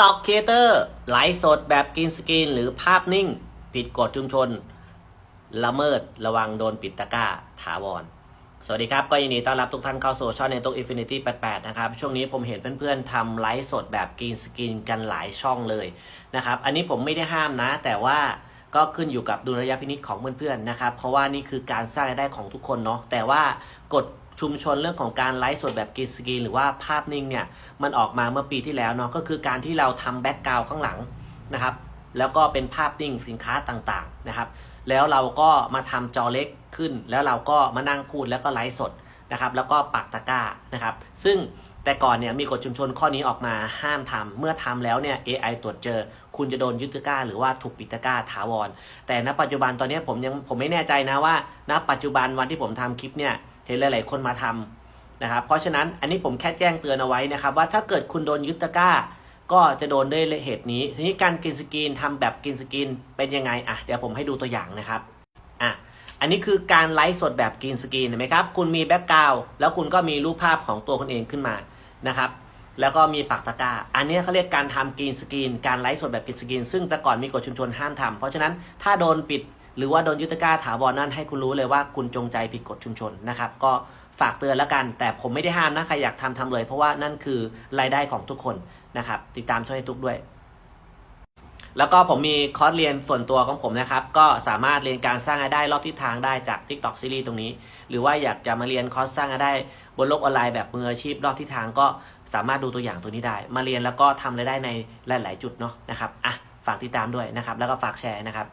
TikTok Creator ไลฟ์สดแบบกินสกรีน หรือภาพนิ่ง ผิดกฎชุมชน ละเมิดระวังโดนปิดตะก้าถาวร สวัสดีครับ ก็ยินดีต้อนรับทุกท่านเข้าสู่ช่องในตุ๊ก Infinity 88 นะครับ ช่วงนี้ผมเห็นเพื่อนๆทำไลฟ์สดแบบกินสกรีนกันหลายช่องเลยนะครับ อันนี้ผมไม่ได้ห้ามนะ แต่ว่า ก็ขึ้นอยู่กับดุลยพินิจของเพื่อนๆนะครับ เพราะว่านี่คือการสร้างรายได้ของทุกคนเนาะแต่ว่ากฎชุมชนเรื่องของการไลฟ์สดแบบกินสกรีนหรือว่าภาพนิ่งเนี่ยมันออกมาเมื่อปีที่แล้วเนาะก็คือการที่เราทำแบ็กกราวข้างหลังนะครับ แล้วก็เป็นภาพนิ่งสินค้าต่างๆนะครับ แล้วเราก็มาทำจอเล็กขึ้น แล้วเราก็มานั่งพูดแล้วก็ไลฟ์สด นะครับแล้วก็ปักตะกร้านะครับ ซึ่งแต่ก่อนเนี่ยมีกฎชุมชนข้อนี้ออกมาห้ามทำเมื่อทำแล้วเนี่ย AI ตรวจเจอ คุณจะโดนยึดตะกร้า หรือว่าถูกปิดตะกร้าถาวร แต่ณปัจจุบันตอนนี้ผมยังผมไม่แน่ใจนะว่า ณ ปัจจุบันวันที่ผมทำคลิปเนี่ยเห็นหลาย ๆ คนมาทำนะครับเพราะฉะนั้นอันนี้ผมแค่แจ้งเตือนเอาไว้นะครับ ว่าถ้าเกิดคุณโดนยึดตะกร้า ก็จะโดนด้วยเหตุนี้ ทีนี้การกินสกรีนทำแบบกินสกรีนเป็นยังไงอะเดี๋ยวผมให้ดูตัวอย่างนะครับ อันนี้คือการไลฟ์สดแบบกินสกรีนเห็นไหมครับ คุณมีแบ็กกราวด์แล้วคุณก็มีรูปภาพของตัวคุณเองขึ้นมานะครับ แล้วก็มีปักตะกร้า อันนี้เขาเรียกการทำกินสกรีน การไลฟ์สดแบบกินสกรีน ซึ่งแต่ก่อนมีกฎชุมชนห้ามทำเพราะฉะนั้นถ้าโดนปิดหรือว่าโดนยึดตะกร้าถาวรนั่นให้คุณรู้เลยว่าคุณจงใจผิดกฎชุมชนนะครับ ก็ฝากเตือนแล้วกัน แต่ผมไม่ได้ห้ามนะใครอยากทำทำเลย เพราะว่านั่นคือรายได้ของทุกคนนะครับ ติดตามช่วยทุกด้วย แล้วก็ผมมีคอร์สเรียนส่วนตัวของผมนะครับ ก็สามารถเรียนการสร้างรายได้รอบทิศทางได้จาก TikTok ซีรีส์ตรงนี้ หรือว่าอยากจะมาเรียนคอร์สสร้างรายได้บนโลกออนไลน์แบบมืออาชีพรอบทิศทางก็สามารถดูตัวอย่างตัวนี้ได้ มาเรียนแล้วก็ทำรายได้ในหลาย ๆ จุดเนาะนะครับอะฝากติดตามด้วยนะครับ แล้วก็ฝากแชร์นะครับ